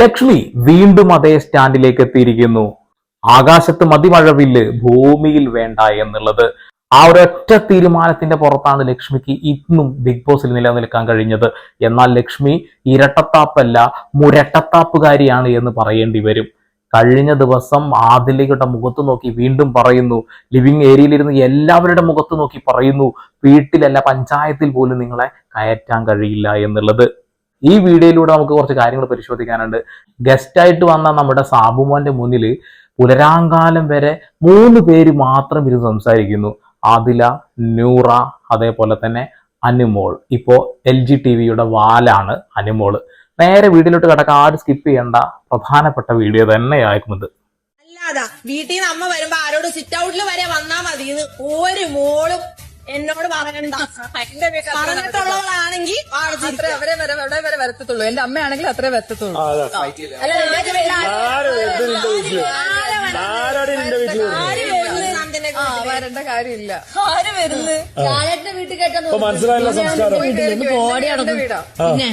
ലക്ഷ്മി വീണ്ടും അതേ സ്റ്റാൻഡിലേക്ക് എത്തിയിരിക്കുന്നു. ആകാശത്ത് മതിമഴവില്ല് ഭൂമിയിൽ വേണ്ട എന്നുള്ളത്. ആ ഒരൊറ്റ തീരുമാനത്തിന്റെ പുറത്താണ് ലക്ഷ്മിക്ക് ഇന്നും ബിഗ് ബോസിൽ നിലനിൽക്കാൻ കഴിഞ്ഞത്. എന്നാൽ ലക്ഷ്മി ഇരട്ടത്താപ്പല്ല മുരട്ടത്താപ്പുകാരിയാണ് എന്ന് പറയേണ്ടി വരും. കഴിഞ്ഞ ദിവസം ആദിലയുടെ മുഖത്ത് നോക്കി വീണ്ടും പറയുന്നു ലിവിങ് ഏരിയയിലിരുന്ന് എല്ലാവരുടെ മുഖത്ത് നോക്കി പറയുന്നു വീട്ടിലല്ല പഞ്ചായത്തിൽ പോലും നിങ്ങളെ കയറ്റാൻ കഴിയില്ല എന്നുള്ളത്. ഈ വീഡിയോയിലൂടെ നമുക്ക് കുറച്ച് കാര്യങ്ങൾ പരിശോധിക്കാനുണ്ട്. ഗസ്റ്റായിട്ട് വന്ന നമ്മുടെ സാബുമോന്റെ മുന്നിൽ പുലരാങ്കാലം വരെ മൂന്ന് പേര് മാത്രം ഇരുന്ന് സംസാരിക്കുന്നു. ആദില നൂറ അതേപോലെ തന്നെ അനുമോൾ. ഇപ്പോ എൽ ജി ടി വിയുടെ വാലാണ് അനുമോൾ നേരെ വീട്ടിലോട്ട് കിടക്കാൻ ആരും സ്കിപ്പ് ചെയ്യേണ്ട. പ്രധാനപ്പെട്ട വീഡിയോ തന്നെയായിരിക്കും ഇത്. അല്ലാതെ വീട്ടിൽ നിന്ന് അമ്മ വരുമ്പോ ആരോട് സിറ്റ് ഔട്ടിൽ വരെ വന്നാ മതി ഒരു മോളും എന്നോട് പറയണ്ട പറഞ്ഞിട്ടുള്ളവളാണെങ്കിൽ അത്ര അവരെ വരെ അവിടെ വരെ വരത്തത്തുള്ളൂ എന്റെ അമ്മയാണെങ്കിൽ അത്രേ വരത്തത്തുള്ളൂ അല്ല, ആ വരണ്ട കാര്യമില്ല. ലാലേട്ടന്റെ വീട്ടിൽ കേട്ടത് ഇപ്പൊ മനസ്സിലായല്ലോ സംസ്കാരം. ബോഡി അടക്കും വീടാ? പിന്നെ?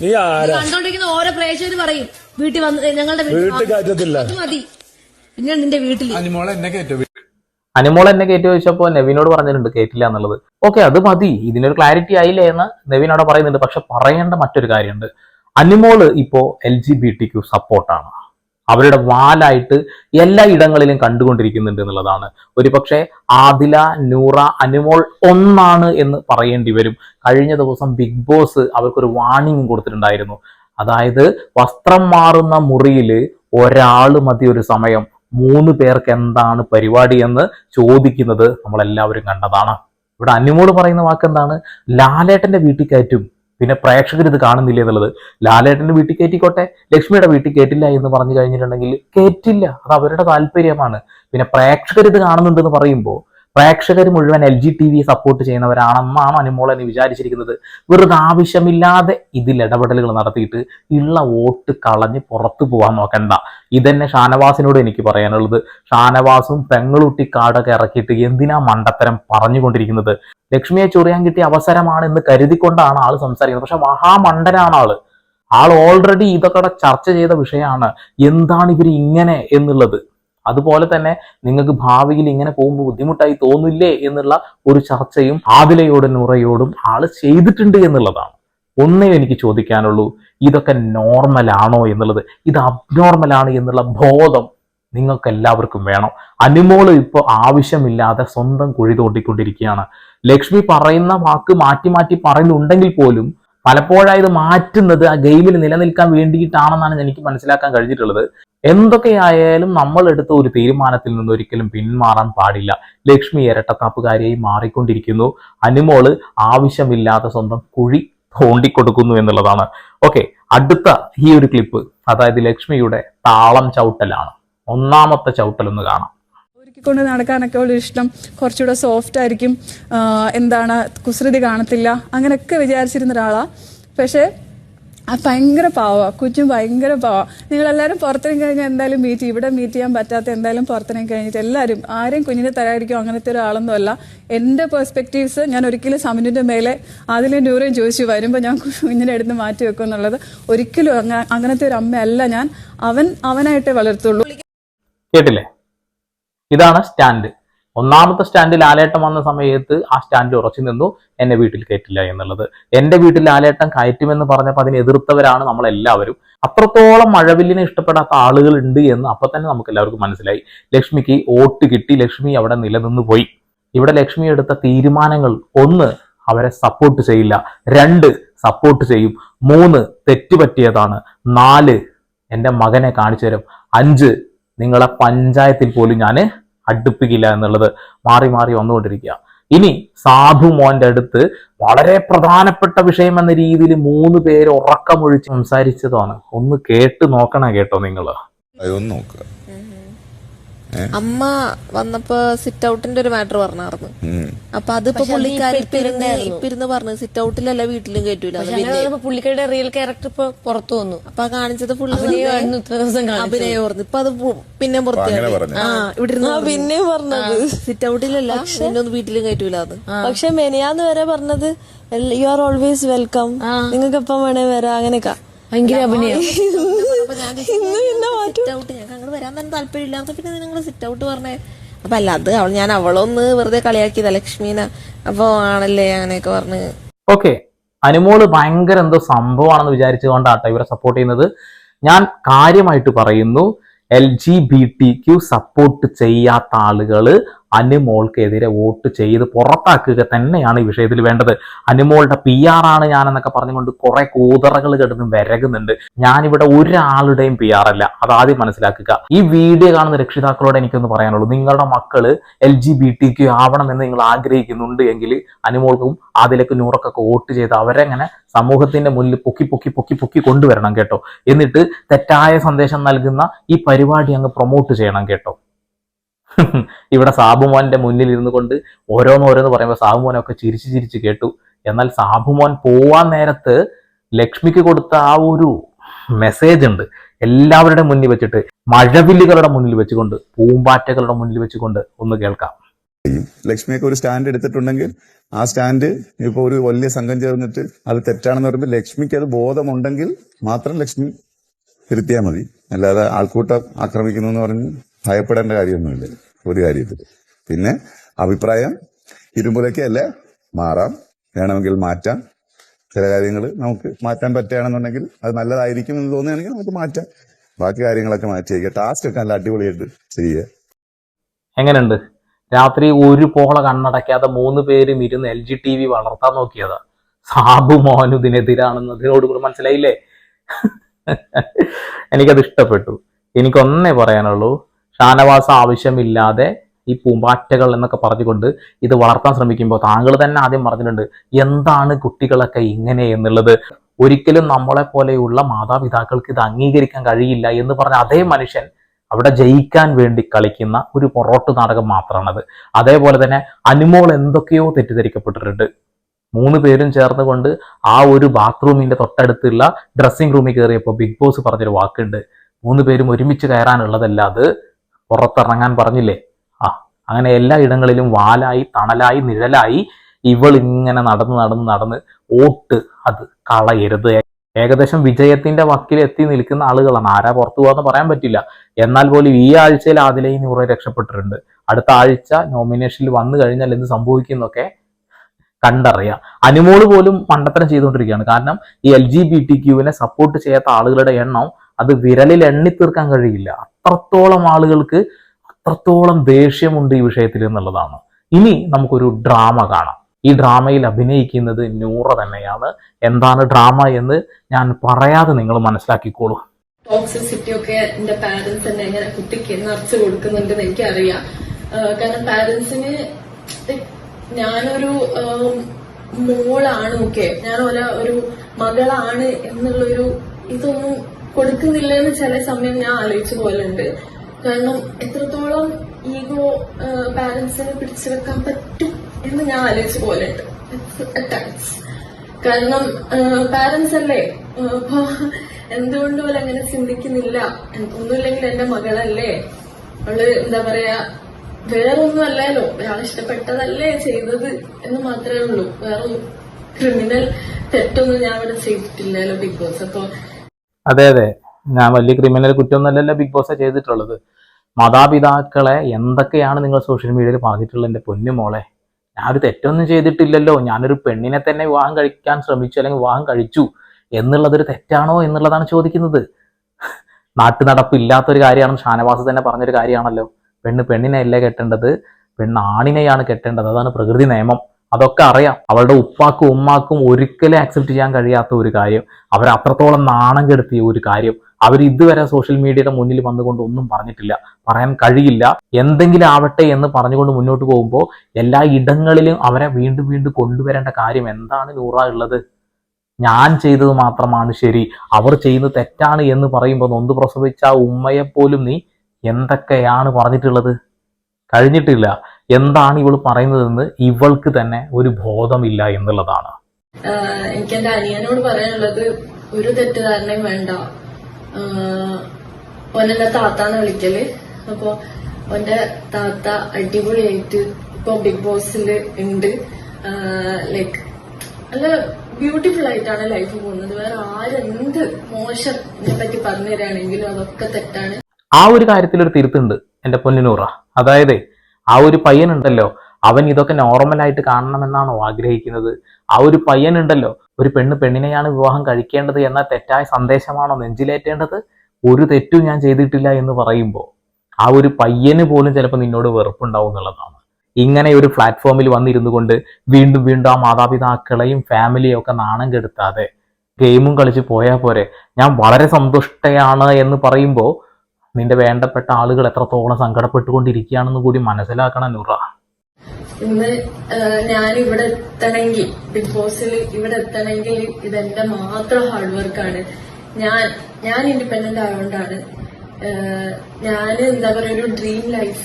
നീ ആരാ? കണ്ടോണ്ടിരിക്കുന്ന ഓരോ പ്രേക്ഷകര് പറയും വീട്ടിൽ വന്ന് ഞങ്ങളുടെ വീട്ടിൽ വീട്ടിൽ കയറ്റത്തില്ല. അത് മതി. പിന്നെ നിന്റെ വീട്ടിൽ അനിമോളെ എന്നെ കയറ്റു. അനുമോൾ എന്നെ കയറ്റി ചോദിച്ചപ്പോൾ നവീനോട് പറഞ്ഞിട്ടുണ്ട് കേട്ടില്ല എന്നുള്ളത്. ഓക്കെ അത് മതി. ഇതിനൊരു ക്ലാരിറ്റി ആയില്ലേ എന്ന് നെവിൻ അവിടെ പറയുന്നുണ്ട്. പക്ഷെ പറയേണ്ട മറ്റൊരു കാര്യമുണ്ട്. അനുമോൾ ഇപ്പോ L G B T Q സപ്പോർട്ടാണ് അവരുടെ വാലായിട്ട് എല്ലാ ഇടങ്ങളിലും കണ്ടുകൊണ്ടിരിക്കുന്നുണ്ട് എന്നുള്ളതാണ്. ഒരു പക്ഷേ ആദില നൂറ അനുമോൾ ഒന്നാണ് എന്ന് പറയേണ്ടി വരും. കഴിഞ്ഞ ദിവസം ബിഗ് ബോസ് അവർക്കൊരു വാണിംഗ് കൊടുത്തിട്ടുണ്ടായിരുന്നു. അതായത് വസ്ത്രം മാറുന്ന മുറിയിൽ ഒരാൾ മതി ഒരു സമയം. മൂന്ന് പേർക്ക് എന്താണ് പരിപാടി എന്ന് ചോദിക്കുന്നത് നമ്മളെല്ലാവരും കണ്ടതാണ്. ഇവിടെ അന്യമോട് പറയുന്ന വാക്ക് എന്താണ് ലാലേട്ടന്റെ വീട്ടിൽ കയറ്റും. പിന്നെ പ്രേക്ഷകർ ഇത് കാണുന്നില്ല എന്നുള്ളത്? ലാലേട്ടന്റെ വീട്ടിൽ കയറ്റിക്കോട്ടെ? ലക്ഷ്മിയുടെ വീട്ടിൽ കേട്ടില്ല എന്ന് പറഞ്ഞു കഴിഞ്ഞിട്ടുണ്ടെങ്കിൽ കേറ്റില്ല അത് അവരുടെ താല്പര്യമാണ്. പിന്നെ പ്രേക്ഷകർ ഇത് കാണുന്നുണ്ടെന്ന് പറയുമ്പോൾ പ്രേക്ഷകർ മുഴുവൻ L G T V support ചെയ്യുന്നവരാണെന്നാണ് എന്ന് വിചാരിച്ചിരിക്കുന്നത്. വെറുതെ ആവശ്യമില്ലാതെ ഇതിൽ ഇടപെടലുകൾ നടത്തിയിട്ട് ഉള്ള വോട്ട് കളഞ്ഞ് പുറത്തു പോകാൻ നോക്കണ്ട. ഇതന്നെ ഷാനവാസിനോട് എനിക്ക് പറയാനുള്ളത്. ഷാനവാസും പെങ്ങളുട്ടി കാടൊക്കെ ഇറക്കിയിട്ട് എന്തിനാ മണ്ടത്തരം പറഞ്ഞുകൊണ്ടിരിക്കുന്നത്? ലക്ഷ്മിയെ ചൊറിയാൻ കിട്ടിയ അവസരമാണ് എന്ന് കരുതിക്കൊണ്ടാണ് ആൾ സംസാരിക്കുന്നത്. പക്ഷെ മഹാമണ്ടനാണ് ആൾ. ആൾ ഓൾറെഡി ഇതൊക്കെ ചർച്ച ചെയ്ത വിഷയമാണ്. എന്താണ് ഇവർ ഇങ്ങനെ എന്നുള്ളത്? അതുപോലെ തന്നെ നിങ്ങൾക്ക് ഭാവിയിൽ ഇങ്ങനെ പോകുമ്പോൾ ബുദ്ധിമുട്ടായി തോന്നില്ലേ എന്നുള്ള ഒരു ചർച്ചയും ആദിലയോടും നുറയോടും ആൾ ചെയ്തിട്ടുണ്ട് എന്നുള്ളതാണ്. ഒന്നേ എനിക്ക് ചോദിക്കാനുള്ളൂ ഇതൊക്കെ നോർമൽ ആണോ എന്നുള്ളത്? ഇത് അബ്നോർമൽ ആണ് എന്നുള്ള ബോധം നിങ്ങൾക്ക് എല്ലാവർക്കും വേണം. അനുമോൾ ഇപ്പോൾ ആവശ്യമില്ലാതെ സ്വന്തം കുഴി തോണ്ടിക്കൊണ്ടിരിക്കുകയാണ്. ലക്ഷ്മി പറയുന്ന വാക്ക് മാറ്റി മാറ്റി പറയുന്നുണ്ടെങ്കിൽ പോലും പലപ്പോഴായത് മാറ്റുന്നത് ആ ഗെയിമിൽ നിലനിൽക്കാൻ വേണ്ടിയിട്ടാണെന്നാണ് എനിക്ക് മനസ്സിലാക്കാൻ കഴിഞ്ഞിട്ടുള്ളത്. എന്തൊക്കെയായാലും നമ്മൾ എടുത്ത ഒരു തീരുമാനത്തിൽ നിന്ന് ഒരിക്കലും പിന്മാറാൻ പാടില്ല. ലക്ഷ്മി ഇരട്ടത്താപ്പുകാരിയായി മാറിക്കൊണ്ടിരിക്കുന്നു. അനുമോൾ ആവശ്യമില്ലാത്ത സ്വന്തം കുഴി തോണ്ടിക്കൊടുക്കുന്നു എന്നുള്ളതാണ്. ഓക്കെ അടുത്ത ഈ ഒരു ക്ലിപ്പ് അതായത് ലക്ഷ്മിയുടെ താളം ചവിട്ടലാണ്. ഒന്നാമത്തെ ചവിട്ടൽ ഒന്ന് കാണാം. ഒരുക്കിക്കൊണ്ട് നടക്കാനൊക്കെ ഉള്ള ഇഷ്ടം കുറച്ചുകൂടെ സോഫ്റ്റ് ആയിരിക്കും. എന്താണ് കുസൃതി കാണത്തില്ല. അങ്ങനെയൊക്കെ വിചാരിച്ചിരുന്ന ഒരാളാ. പക്ഷേ ഭയങ്കര പാവമാണ് കൊച്ചും ഭയങ്കര പാവമാണ് നിങ്ങളെല്ലാവരും പുറത്തിറങ്ങി കഴിഞ്ഞാൽ എന്തായാലും മീറ്റ് ഇവിടെ മീറ്റ് ചെയ്യാൻ പറ്റാത്ത എന്തായാലും പുറത്തിറങ്ങി കഴിഞ്ഞിട്ട് എല്ലാവരും ആരെയും കുഞ്ഞിനെ തരായിരിക്കും അങ്ങനത്തെ ഒരാളൊന്നും അല്ല. എന്റെ പെർസ്പെക്റ്റീവ്സ് ഞാൻ ഒരിക്കലും സമനിന്റെ മേലെ അതിലെ നൂറേയും ചോദിച്ചു വരുമ്പോൾ ഞാൻ കുഞ്ഞിനെ എടുത്ത് മാറ്റി വെക്കും എന്നുള്ളത് ഒരിക്കലും അങ്ങനത്തെ ഒരു അമ്മയല്ല ഞാൻ. അവൻ അവനായിട്ടേ വളർത്തുള്ളൂ. കേട്ടില്ലേ? ഇതാണ് സ്റ്റാൻഡ്. ഒന്നാമത്തെ സ്റ്റാൻഡിൽ ആലേട്ടം വന്ന സമയത്ത് ആ സ്റ്റാൻഡിൽ ഉറച്ചു നിന്നു. എന്നെ വീട്ടിൽ കയറ്റില്ല എന്നുള്ളത്. എന്റെ വീട്ടിൽ ആലേട്ടം കയറ്റുമെന്ന് പറഞ്ഞപ്പോൾ അതിനെ എതിർത്തവരാണ് നമ്മളെല്ലാവരും. അത്രത്തോളം മഴവില്ലിനെ ഇഷ്ടപ്പെടാത്ത ആളുകൾ ഉണ്ട് എന്ന് അപ്പൊ തന്നെ നമുക്ക് എല്ലാവർക്കും മനസ്സിലായി. ലക്ഷ്മിക്ക് വോട്ട് കിട്ടി. ലക്ഷ്മി അവിടെ നിലനിന്ന് പോയി. ഇവിടെ ലക്ഷ്മി എടുത്ത തീരുമാനങ്ങൾ ഒന്ന് അവരെ സപ്പോർട്ട് ചെയ്യില്ല. രണ്ട് സപ്പോർട്ട് ചെയ്യും. മൂന്ന് തെറ്റുപറ്റിയതാണ്. നാല് എന്റെ മകനെ കാണിച്ചു തരും. അഞ്ച് നിങ്ങളെ പഞ്ചായത്തിൽ പോലും ഞാൻ അടുപ്പിക്കില്ല എന്നുള്ളത് മാറി മാറി വന്നുകൊണ്ടിരിക്കുക ഇനി സാധു മോന്റെ അടുത്ത് വളരെ പ്രധാനപ്പെട്ട വിഷയം എന്ന രീതിയിൽ മൂന്ന് പേര് ഉറക്കമൊഴിച്ച് സംസാരിച്ചതാണ്. ഒന്ന് കേട്ട് നോക്കണ കേട്ടോ നിങ്ങൾ നോക്കുക അമ്മ വന്നപ്പോ സിറ്റ് ഔട്ടിന്റെ ഒരു മാറ്റർ പറഞ്ഞായിരുന്നു. അപ്പൊ അതിപ്പോ പുള്ളിക്കാരി ഇപ്പിരുന്ന് പറഞ്ഞു സിറ്റ് ഔട്ടിലല്ല വീട്ടിലും കയറ്റൂല പിന്നെ പുള്ളിക്കാരുടെ റിയൽ ക്യാരക്ടർ ഇപ്പൊ പുറത്തു വന്നു. അപ്പൊ ആ കാണിച്ചത് അഭിനയം. അഭിനയമായിരുന്നു ഇപ്പൊ അത് പിന്നെ പുറത്തു ആ ഇവിടെ ഇരുന്ന് പിന്നെ പറഞ്ഞത്. സിറ്റ് ഔട്ടിലല്ല നിന്നൊന്നും വീട്ടിലും കയറ്റൂല അത്. പക്ഷെ മെനിയാന്ന് വരെ പറഞ്ഞത് യു ആർ ഓൾവേസ് വെൽക്കം നിങ്ങൾക്ക് എപ്പം വേണേ വരാം അങ്ങനെയൊക്കെ. ഭയങ്കര അഭിനയം. ഞാൻ സിറ്റ് ഔട്ട് ഞങ്ങൾക്ക് അങ്ങോട്ട് വരാൻ തന്നെ താല്പര്യമില്ലാത്ത പിന്നെ നിങ്ങൾ സിറ്റ് ഔട്ട് പറഞ്ഞേ. അപ്പൊ അല്ല അത് അവൾ ഞാൻ അവളൊന്ന് വെറുതെ കളിയാക്കിയതാ ലക്ഷ്മീനെ. അപ്പൊ ആണല്ലേ അങ്ങനെയൊക്കെ പറഞ്ഞ്. ഓക്കെ. അനുമോൾ ഭയങ്കര എന്തോ സംഭവമാണെന്ന് വിചാരിച്ചുകൊണ്ടാട്ടോ ഇവരെ സപ്പോർട്ട് ചെയ്യുന്നത്. ഞാൻ കാര്യമായിട്ട് പറയുന്നു L G B T Q support ചെയ്യാത്ത ആളുകൾ അനുമോൾക്കെതിരെ വോട്ട് ചെയ്ത് പുറത്താക്കുക തന്നെയാണ് ഈ വിഷയത്തിൽ വേണ്ടത്. അനുമോളുടെ പി ആർ ആണ് ഞാൻ എന്നൊക്കെ പറഞ്ഞുകൊണ്ട് കുറെ കൂതറകൾ കിടന്ന് വിരകുന്നുണ്ട്. ഞാനിവിടെ ഒരാളുടെയും പി ആർ അല്ല. അത് ആദ്യം മനസ്സിലാക്കുക. ഈ വീഡിയോ കാണുന്ന രക്ഷിതാക്കളോട് എനിക്കൊന്ന് പറയാനുള്ളൂ. നിങ്ങളുടെ മക്കൾ L G B T Q ആവണമെന്ന് നിങ്ങൾ ആഗ്രഹിക്കുന്നുണ്ട് എങ്കിൽ അനുമോൾക്കും അതിലേക്ക് നൂറൊക്കെ വോട്ട് ചെയ്ത് അവരെങ്ങനെ സമൂഹത്തിന്റെ മുന്നിൽ പൊക്കി പൊക്കി പൊക്കി പൊക്കി കൊണ്ടുവരണം കേട്ടോ. എന്നിട്ട് തെറ്റായ സന്ദേശം നൽകുന്ന ഈ പരിപാടി അങ്ങ് പ്രൊമോട്ട് ചെയ്യണം കേട്ടോ. ഇവിടെ സാബുമോന്റെ മുന്നിൽ ഇരുന്നു കൊണ്ട് ഓരോന്നോരോന്ന് പറയുമ്പോൾ സാബുമോനൊക്കെ ചിരിച്ച് ചിരിച്ച് കേട്ടു. എന്നാൽ സാബുമോൻ പോവാൻ നേരത്ത് ലക്ഷ്മിക്ക് കൊടുത്ത ആ ഒരു മെസ്സേജ് ഉണ്ട്. എല്ലാവരുടെ മുന്നിൽ വെച്ചിട്ട് മഴവില്ലുകളുടെ മുന്നിൽ വെച്ചുകൊണ്ട് പൂമ്പാറ്റകളുടെ മുന്നിൽ വെച്ചുകൊണ്ട് ഒന്ന് കേൾക്കാം. ലക്ഷ്മിയൊക്കെ ഒരു സ്റ്റാൻഡ് എടുത്തിട്ടുണ്ടെങ്കിൽ ആ സ്റ്റാൻഡ് ഇപ്പൊ ഒരു വലിയ സംഘം ചേർന്നിട്ട് അത് തെറ്റാണെന്ന് പറയുമ്പോൾ ലക്ഷ്മിക്ക് അത് ബോധമുണ്ടെങ്കിൽ മാത്രം ലക്ഷ്മി തിരുത്തിയാൽ മതി. അല്ലാതെ ആൾക്കൂട്ടം ആക്രമിക്കുന്നു എന്ന് പറഞ്ഞ് ഭയപ്പെടേണ്ട കാര്യമൊന്നുമില്ല. ഒരു കാര്യത്തിൽ പിന്നെ അഭിപ്രായം ഇരുമ്പുലയ്ക്ക് അല്ല മാറാം. വേണമെങ്കിൽ മാറ്റാം. ചില കാര്യങ്ങൾ നമുക്ക് മാറ്റാൻ പറ്റുകയാണെന്നുണ്ടെങ്കിൽ അത് നല്ലതായിരിക്കും എന്ന് തോന്നുകയാണെങ്കിൽ നമുക്ക് മാറ്റാം. ബാക്കി കാര്യങ്ങളൊക്കെ മാറ്റി വയ്ക്കുക ടാസ്ക് ഒക്കെ നല്ല അടിപൊളിയായിട്ട് ചെയ്യുക. എങ്ങനെയുണ്ട്? രാത്രി ഒരു പോള കണ്ണടയ്ക്കാതെ മൂന്ന് പേരും ഇരുന്ന് എൽ ജി ടി വി വളർത്താൻ നോക്കിയതാ. സാബു മോനുദിനെതിരാണെന്ന് അതിനോട് കൂടി മനസ്സിലായില്ലേ? എനിക്കത് ഇഷ്ടപ്പെട്ടു. എനിക്കൊന്നേ പറയാനുള്ളൂ. ഷാനവാസ ആവശ്യമില്ലാതെ ഈ പൂമ്പാറ്റകൾ എന്നൊക്കെ പറഞ്ഞുകൊണ്ട് ഇത് വളർത്താൻ ശ്രമിക്കുമ്പോൾ താങ്കൾ തന്നെ ആദ്യം പറഞ്ഞിട്ടുണ്ട് എന്താണ് കുട്ടികളൊക്കെ ഇങ്ങനെ എന്നുള്ളത്? ഒരിക്കലും നമ്മളെ പോലെയുള്ള മാതാപിതാക്കൾക്ക് ഇത് അംഗീകരിക്കാൻ കഴിയില്ല എന്ന് പറഞ്ഞ അതേ മനുഷ്യൻ അവിടെ ജയിക്കാൻ വേണ്ടി കളിക്കുന്ന ഒരു പൊറോട്ട് നാടകം മാത്രമാണത് അതേപോലെ തന്നെ അനുമോൾ എന്തൊക്കെയോ തെറ്റിദ്ധരിക്കപ്പെട്ടിട്ടുണ്ട്. മൂന്ന് പേരും ചേർന്നുകൊണ്ട് ആ ഒരു ബാത്റൂമിന്റെ തൊട്ടടുത്തുള്ള ഡ്രസ്സിംഗ് റൂമിൽ കയറിയപ്പോൾ ബിഗ് ബോസ് പറഞ്ഞൊരു വാക്കുണ്ട്. മൂന്ന് പേരും ഒരുമിച്ച് കയറാനുള്ളതല്ല അത്. പുറത്തിറങ്ങാൻ പറഞ്ഞില്ലേ? ആ അങ്ങനെ എല്ലാ ഇടങ്ങളിലും വാലായി തണലായി നിഴലായി ഇവൾ ഇങ്ങനെ നടന്ന് നടന്ന് നടന്ന് ഓട്ട് അത് കളയരുത്. ഏകദേശം വിജയത്തിന്റെ വക്കിൽ എത്തി നിൽക്കുന്ന ആളുകളാണ്. ആരാ പുറത്തു പോകാന്ന് പറയാൻ പറ്റില്ല. എന്നാൽ പോലും ഈ ആഴ്ചയിൽ ആദിലയും നൂറെ രക്ഷപ്പെട്ടിട്ടുണ്ട്. അടുത്ത ആഴ്ച നോമിനേഷനിൽ വന്നു കഴിഞ്ഞാൽ എന്ത് സംഭവിക്കുന്നൊക്കെ കണ്ടറിയാം. അനുമോൾ പോലും മണ്ടത്തരം ചെയ്തുകൊണ്ടിരിക്കുകയാണ്. കാരണം ഈ എൽ ജി ബി ടി ക്യൂവിനെ സപ്പോർട്ട് ചെയ്യാത്ത ആളുകളുടെ എണ്ണം അത് വിരലിൽ എണ്ണി തീർക്കാൻ കഴിയില്ല. അത്രത്തോളം ആളുകൾക്ക് അത്രത്തോളം ദേഷ്യമുണ്ട് ഈ വിഷയത്തിൽ എന്നുള്ളതാണ്. ഇനി നമുക്കൊരു ഡ്രാമ കാണാം. ഈ ഡ്രാമയിൽ അഭിനയിക്കുന്നത് നൂറ തന്നെയാണ്. എന്താണ് ഡ്രാമ എന്ന് ഞാൻ പറയാതെ നിങ്ങൾ മനസ്സിലാക്കിക്കോളൂ. ടോക്സിസിറ്റി ഒക്കെ എന്റെ പാരന്റ്സ് എന്നെ എങ്ങനെ കുട്ടിക്ക് നിറച്ച് കൊടുക്കുന്നുണ്ടെന്ന് എനിക്കറിയാം. കാരണം പാരന്റ്സിന് ഞാനൊരു മോളാണ് ഓക്കെ ഞാൻ ഒരു മകളാണ് എന്നുള്ളൊരു ഇതൊന്നും കൊടുക്കുന്നില്ല എന്ന് ചില സമയം ഞാൻ ആലോചിച്ചു പോലുണ്ട്. കാരണം എത്രത്തോളം ഈഗോ പാരന്റ്സിന് പിടിച്ചു വെക്കാൻ പറ്റും എന്ന് ഞാൻ ആലോചിച്ചു പോലുണ്ട്. കാരണം പാരന്റ്സ് അല്ലേ? അപ്പൊ എന്തുകൊണ്ട് പോലെ അങ്ങനെ ചിന്തിക്കുന്നില്ല. ഒന്നുമില്ലെങ്കിൽ എന്റെ മകളല്ലേ? അവൾ എന്താ പറയാ വേറൊന്നും അല്ലല്ലോ ഒരാൾ ഇഷ്ടപ്പെട്ടതല്ലേ ചെയ്തത് എന്ന് മാത്രമേ ഉള്ളൂ. വേറെ ക്രിമിനൽ തെറ്റൊന്നും ഞാൻ ഇവിടെ ചെയ്തിട്ടില്ലല്ലോ ബിഗ് ബോസ് അപ്പൊ അതെ അതെ. ഞാൻ വലിയ ക്രിമിനൽ കുറ്റമൊന്നുമല്ലല്ലോ ബിഗ് ബോസ് ചെയ്തിട്ടുള്ളത്. മാതാപിതാക്കളെ എന്തൊക്കെയാണ് നിങ്ങൾ സോഷ്യൽ മീഡിയയിൽ പറഞ്ഞിട്ടുള്ളത് എന്റെ പൊന്നു മോളെ? ഞാൻ ഒരു തെറ്റൊന്നും ചെയ്തിട്ടില്ലല്ലോ. ഞാനൊരു പെണ്ണിനെ തന്നെ വിവാഹം കഴിക്കാൻ ശ്രമിച്ചു അല്ലെങ്കിൽ വിവാഹം കഴിച്ചു എന്നുള്ളതൊരു തെറ്റാണോ എന്നുള്ളതാണ് ചോദിക്കുന്നത്. നാട്ടു നടപ്പില്ലാത്തൊരു കാര്യമാണ് ഷാനവാസ് തന്നെ പറഞ്ഞൊരു കാര്യമാണല്ലോ. പെണ്ണ് പെണ്ണിനെ അല്ലേ കെട്ടേണ്ടത്? പെണ്ണ് ആണിനെയാണ് കെട്ടേണ്ടത്. അതാണ് പ്രകൃതി നിയമം. അതൊക്കെ അറിയാം. അവളുടെ ഉപ്പാക്കും ഉമ്മാക്കും ഒരിക്കലും ആക്സെപ്റ്റ് ചെയ്യാൻ കഴിയാത്ത ഒരു കാര്യം. അവർ അത്രത്തോളം നാണം കെടുത്തിയ ഒരു കാര്യം. അവർ ഇതുവരെ സോഷ്യൽ മീഡിയയുടെ മുന്നിൽ വന്നുകൊണ്ട് ഒന്നും പറഞ്ഞിട്ടില്ല. പറയാൻ കഴിയില്ല. എന്തെങ്കിലും ആവട്ടെ എന്ന് പറഞ്ഞുകൊണ്ട് മുന്നോട്ട് പോകുമ്പോൾ എല്ലാ ഇടങ്ങളിലും അവരെ വീണ്ടും വീണ്ടും കൊണ്ടുവരേണ്ട കാര്യം എന്താണ് നൂറ ഉള്ളത്? ഞാൻ ചെയ്തത് മാത്രമാണ് ശരി. അവർ ചെയ്യുന്നത് തെറ്റാണ് എന്ന് പറയുമ്പോൾ നൊന്ത് പ്രസവിച്ച ഉമ്മയെപ്പോലും നീ എന്തൊക്കെയാണ് പറഞ്ഞിട്ടുള്ളത്? കഴിഞ്ഞിട്ടില്ല. എന്താണ് ഇവൾ പറയുന്നതെന്ന് ഇവൾക്ക് തന്നെ ഒരു ബോധമില്ല എന്നുള്ളതാണ്. എനിക്ക് എന്റെ അനിയനോട് പറയാനുള്ളത് ഒരു തെറ്റുകാരനെയും വേണ്ട. ഒന്നെന്റെ ഓനെന്നെ താത്താന്ന് വിളിക്കൽ. അപ്പൊ ഓന്റെ താത്ത അടിപൊളിയായിട്ട് ഇപ്പൊ ബിഗ് ബോസിൽ ഉണ്ട് ലൈക്ക് നല്ല ബ്യൂട്ടിഫുൾ ആയിട്ടാണ് ലൈഫ് പോകുന്നത്. വേറെ ആരെന്ത് മോശം എന്നെ പറ്റി പറഞ്ഞു തരാണെങ്കിലും അതൊക്കെ തെറ്റാണ്. ആ ഒരു കാര്യത്തിൽ ഒരു തിരുത്തുണ്ട് എന്റെ പൊന്നിനൂറ അതായത് ആ ഒരു പയ്യനുണ്ടല്ലോ. അവൻ ഇതൊക്കെ നോർമലായിട്ട് കാണണമെന്നാണോ ആഗ്രഹിക്കുന്നത്? ആ ഒരു പയ്യനുണ്ടല്ലോ. ഒരു പെണ്ണ് പെണ്ണിനെയാണ് വിവാഹം കഴിക്കേണ്ടത് എന്ന തെറ്റായ സന്ദേശമാണോ നെഞ്ചിലേറ്റേണ്ടത്? ഒരു തെറ്റും ഞാൻ ചെയ്തിട്ടില്ല എന്ന് പറയുമ്പോൾ ആ ഒരു പയ്യന് പോലും ചിലപ്പോൾ നിന്നോട് വെറുപ്പുണ്ടാവും എന്നുള്ളതാണ്. ഇങ്ങനെ ഒരു പ്ലാറ്റ്ഫോമിൽ വന്നിരുന്നു കൊണ്ട് വീണ്ടും വീണ്ടും ആ മാതാപിതാക്കളെയും ഫാമിലിയും ഒക്കെ നാണം കെടുത്താതെ ഗെയിമും കളിച്ച് പോയാൽ പോരെ. ഞാൻ വളരെ സന്തുഷ്ടയാണ് എന്ന് പറയുമ്പോൾ നിന്റെ വേണ്ടപ്പെട്ട ആളുകൾ എത്രത്തോളം സങ്കടപ്പെട്ടുകൊണ്ടിരിക്കുകയാണെന്ന് കൂടി മനസ്സിലാക്കണം നൂറ ഇന്ന് ഞാൻ ഇവിടെ എത്തണമെങ്കിൽ ബിഗ് ബോസിൽ ഇവിടെ എത്തണമെങ്കിൽ ഇതെന്റെ മാത്രം ഹാർഡ് വർക്കാണ് ഞാൻ ഞാൻ ഇൻഡിപെൻഡന്റ് ആയതുകൊണ്ടാണ് ഞാൻ എന്താ പറയുക ഒരു ഡ്രീം ലൈഫ്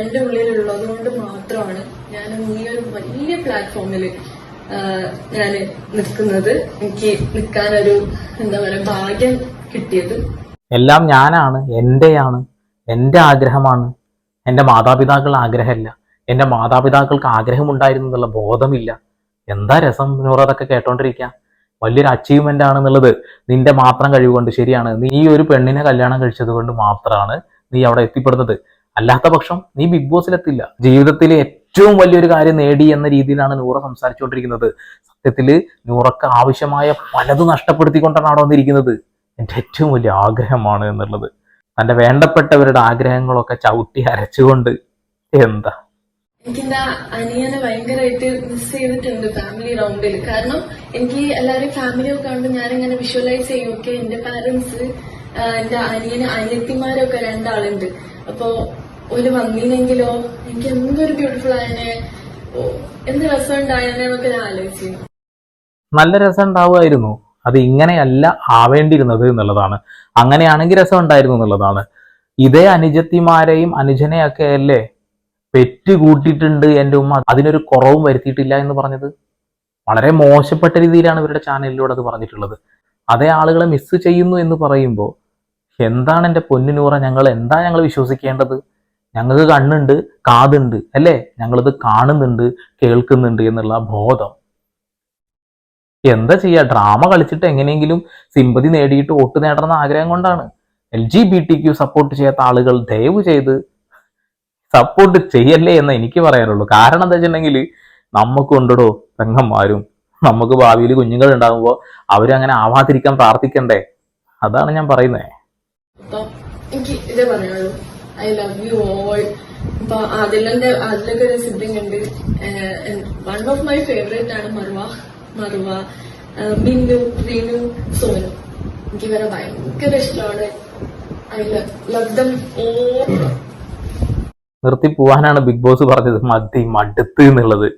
എന്റെ ഉള്ളിലുള്ളത് കൊണ്ട് മാത്രമാണ് ഞാൻ ഈ ഒരു വലിയ പ്ലാറ്റ്ഫോമിൽ ഞാൻ നിൽക്കുന്നത്. എനിക്ക് നിൽക്കാനൊരു എന്താ പറയുക ഭാഗ്യം കിട്ടിയത്. എല്ലാം ഞാനാണ് എന്റെയാണ് എന്റെ ആഗ്രഹമാണ്. എന്റെ മാതാപിതാക്കൾ ആഗ്രഹമല്ല. എന്റെ മാതാപിതാക്കൾക്ക് ആഗ്രഹമുണ്ടായിരുന്നുള്ള ബോധമില്ല. എന്താ രസം നൂറതൊക്കെ കേട്ടോണ്ടിരിക്കാം? വലിയൊരു അച്ചീവ്മെന്റ് ആണെന്നുള്ളത് നിന്റെ മാത്രം കഴിവുകൊണ്ട് ശരിയാണ്. നീ ഈ ഒരു പെണ്ണിനെ കല്യാണം കഴിച്ചത് കൊണ്ട് മാത്രമാണ് നീ അവിടെ എത്തിപ്പെടുന്നത്. അല്ലാത്ത പക്ഷം നീ ബിഗ് ബോസിലെത്തില്ല ജീവിതത്തിലെ ഏറ്റവും വലിയൊരു കാര്യം നേടി എന്ന രീതിയിലാണ് നൂറ സംസാരിച്ചുകൊണ്ടിരിക്കുന്നത്. സത്യത്തിൽ നൂറക്ക് ആവശ്യമായ പലതും നഷ്ടപ്പെടുത്തിക്കൊണ്ടാണ് അവിടെ വന്നിരിക്കുന്നത്. എന്റെ ഏറ്റവും വലിയ ആഗ്രഹമാണ് എന്നുള്ളത്. തന്റെ വേണ്ടപ്പെട്ടവരുടെ ആഗ്രഹങ്ങളൊക്കെ ചവിട്ടി അരച്ചുകൊണ്ട് എന്താ? എനിക്കെന്താ അനിയനെ ഭയങ്കരമായിട്ട് മിസ് ചെയ്തിട്ടുണ്ട് ഫാമിലി റൗണ്ടിൽ കാരണം എനിക്ക് എല്ലാവരും ഫാമിലി ഒക്കെ കണ്ട് ഞാനിങ്ങനെ വിഷ്വലൈസ് ചെയ്യും ഒക്കെ എന്റെ പാരന്റ്സ് എന്റെ അനിയന് അനിയത്തിമാരൊക്കെ രണ്ടാളുണ്ട്. അപ്പോ ഒരു വന്നില്ലെങ്കിലോ എനിക്ക് എന്തൊരു ബ്യൂട്ടിഫുൾ ആയനെ എന്ത് രസം ഉണ്ടായനെ എന്നൊക്കെ ഞാൻ ആലോചിച്ചു നല്ല രസം ഉണ്ടാവുമായിരുന്നു അത് ഇങ്ങനെയല്ല ആവേണ്ടിയിരുന്നത് എന്നുള്ളതാണ്. അങ്ങനെയാണെങ്കിൽ രസം ഉണ്ടായിരുന്നു എന്നുള്ളതാണ്. ഇതേ അനുജത്തിമാരെയും അനുജനെയൊക്കെ അല്ലേ പെറ്റ് കൂട്ടിയിട്ടുണ്ട് എന്റെ ഉമ്മ? അതിനൊരു കുറവും വരുത്തിയിട്ടില്ല എന്ന് പറഞ്ഞത്? വളരെ മോശപ്പെട്ട രീതിയിലാണ് ഇവരുടെ ചാനലിലൂടെ അത് പറഞ്ഞിട്ടുള്ളത്. അതേ ആളുകളെ മിസ് ചെയ്യുന്നു എന്ന് പറയുമ്പോൾ എന്താണ് എന്റെ പൊന്നിനൂറ ഞങ്ങൾ എന്താ ഞങ്ങൾ വിശ്വസിക്കേണ്ടത്? ഞങ്ങൾക്ക് കണ്ണുണ്ട് കാതുണ്ട് അല്ലേ? ഞങ്ങളിത് കാണുന്നുണ്ട് കേൾക്കുന്നുണ്ട് എന്നുള്ള ബോധം. എന്താ ചെയ്യുക ഡ്രാമ കളിച്ചിട്ട് എങ്ങനെയെങ്കിലും സിമ്പതി നേടിയിട്ട് വോട്ട് നേടണമെന്ന ആഗ്രഹം കൊണ്ടാണ്. L G B T Q support ചെയ്യാത്ത ആളുകൾ ദയവ് ചെയ്ത് സപ്പോർട്ട് ചെയ്യല്ലേ എന്ന് എനിക്ക് പറയാനുള്ളൂ. കാരണം എന്താ വെച്ചിട്ടുണ്ടെങ്കിൽ നമുക്ക് ഉണ്ടോ പെങ്ങന്മാരും. നമുക്ക് ഭാവിയിൽ കുഞ്ഞുങ്ങൾ ഉണ്ടാകുമ്പോൾ അവരങ്ങനെ ആവാതിരിക്കാൻ പ്രാർത്ഥിക്കണ്ടേ? അതാണ് ഞാൻ പറയുന്നത് ഐ ലവ് യു ഓൾ ഇപ്പൊ അതിലെ അതിലൊക്കെ ഒരു സിബ്ലിംഗ് ഉണ്ട്. വൺ ഓഫ് മൈ ഫേവറേറ്റ് ആണ് മറുവ. മറുവ ബിന്ദു റീനു സോനു. എനിക്ക് ഇവരെ ഭയങ്കര ഇഷ്ടമാണ്. ഐ ലവ് നിർത്തി പോവാനാണ് ബിഗ് ബോസ് പറഞ്ഞത്. മതി മടുത്ത് എന്നുള്ളത്.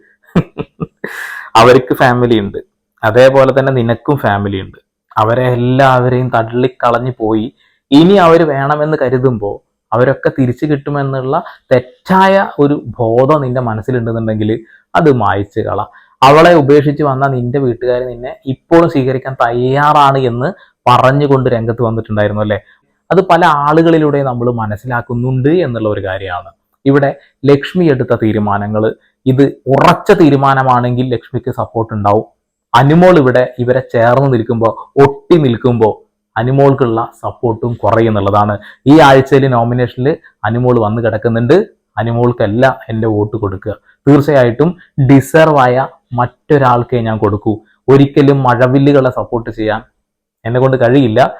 അവർക്ക് ഫാമിലി ഉണ്ട്. അതേപോലെ തന്നെ നിനക്കും ഫാമിലി ഉണ്ട്. അവരെ എല്ലാവരെയും തള്ളിക്കളഞ്ഞു പോയി. ഇനി അവർ വേണമെന്ന് കരുതുമ്പോൾ അവരൊക്കെ തിരിച്ചു കിട്ടുമെന്നുള്ള തെറ്റായ ഒരു ബോധം നിന്റെ മനസ്സിലുണ്ടെന്നുണ്ടെങ്കിൽ അത് മായ്ച്ചു കള. അവളെ ഉപേക്ഷിച്ച് വന്ന നിന്റെ വീട്ടുകാർ നിന്നെ ഇപ്പോഴും സ്വീകരിക്കാൻ തയ്യാറാണ് എന്ന് പറഞ്ഞുകൊണ്ട് രംഗത്ത് വന്നിട്ടുണ്ടായിരുന്നു അല്ലേ? അത് പല ആളുകളിലൂടെ നമ്മൾ മനസ്സിലാക്കുന്നുണ്ട് എന്നുള്ള ഒരു കാര്യമാണ്. ഇവിടെ ലക്ഷ്മി എടുത്ത തീരുമാനങ്ങൾ ഇത് ഉറച്ച തീരുമാനമാണെങ്കിൽ ലക്ഷ്മിക്ക് സപ്പോർട്ട് ഉണ്ടാവും. അനുമോൾ ഇവിടെ ഇവരെ ചേർന്ന് നിൽക്കുമ്പോൾ ഒട്ടി നിൽക്കുമ്പോൾ അനുമോൾക്കുള്ള സപ്പോർട്ടും കുറയുന്നുള്ളതാണ് ഈ ആഴ്ചയിൽ നോമിനേഷനിൽ അനുമോൾ വന്ന് കിടക്കുന്നുണ്ട്. അനുമോൾക്കല്ല എന്റെ വോട്ട് കൊടുക്കുക. തീർച്ചയായിട്ടും ഡിസർവ് ആയ മറ്റൊരാൾക്കേ ഞാൻ കൊടുക്കൂ. ഒരിക്കലും മഴവില്ലുകളെ സപ്പോർട്ട് ചെയ്യാൻ എന്നെ കൊണ്ട് കഴിയില്ല.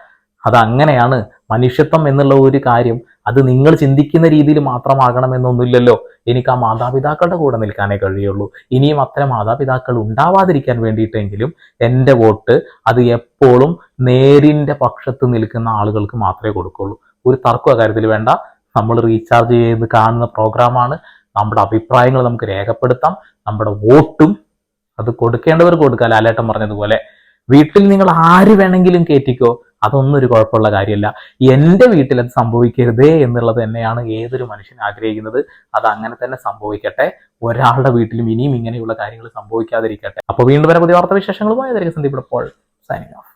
അത് അങ്ങനെയാണ്. മനുഷ്യത്വം എന്നുള്ള ഒരു കാര്യം അത് നിങ്ങൾ ചിന്തിക്കുന്ന രീതിയിൽ മാത്രമാകണമെന്നൊന്നുമില്ലല്ലോ. എനിക്ക് ആ മാതാപിതാക്കളുടെ കൂടെ നിൽക്കാനേ കഴിയുള്ളൂ. ഇനിയും അത്തരം മാതാപിതാക്കൾ ഉണ്ടാവാതിരിക്കാൻ വേണ്ടിയിട്ടെങ്കിലും എന്റെ വോട്ട് അത് എപ്പോഴും നേരിന്റെ പക്ഷത്ത് നിൽക്കുന്ന ആളുകൾക്ക് മാത്രമേ കൊടുക്കുള്ളൂ. ഒരു തർക്കം കാര്യത്തിൽ വേണ്ട. നമ്മൾ റീചാർജ് ചെയ്ത് കാണുന്ന പ്രോഗ്രാമാണ് നമ്മുടെ അഭിപ്രായങ്ങൾ നമുക്ക് രേഖപ്പെടുത്താം. നമ്മുടെ വോട്ടും അത് കൊടുക്കേണ്ടവർ കൊടുക്കുക. ലാലേട്ടൻ പറഞ്ഞതുപോലെ വീട്ടിൽ നിങ്ങൾ ആര് വേണമെങ്കിലും കയറ്റിക്കോ അതൊന്നും ഒരു കുഴപ്പമുള്ള കാര്യമല്ല. എന്റെ വീട്ടിൽ അത് സംഭവിക്കരുതേ എന്നുള്ളത് തന്നെയാണ് ഏതൊരു മനുഷ്യൻ ആഗ്രഹിക്കുന്നത്. അത് അങ്ങനെ തന്നെ സംഭവിക്കട്ടെ. ഒരാളുടെ വീട്ടിലും ഇനിയും ഇങ്ങനെയുള്ള കാര്യങ്ങൾ സംഭവിക്കാതിരിക്കട്ടെ. അപ്പോൾ വീണ്ടും വരെ പുതിയ വാർത്താ വിശേഷങ്ങളുമായി സന്ദീപ് ഇപ്പോൾ സൈനിങ് ഓഫ്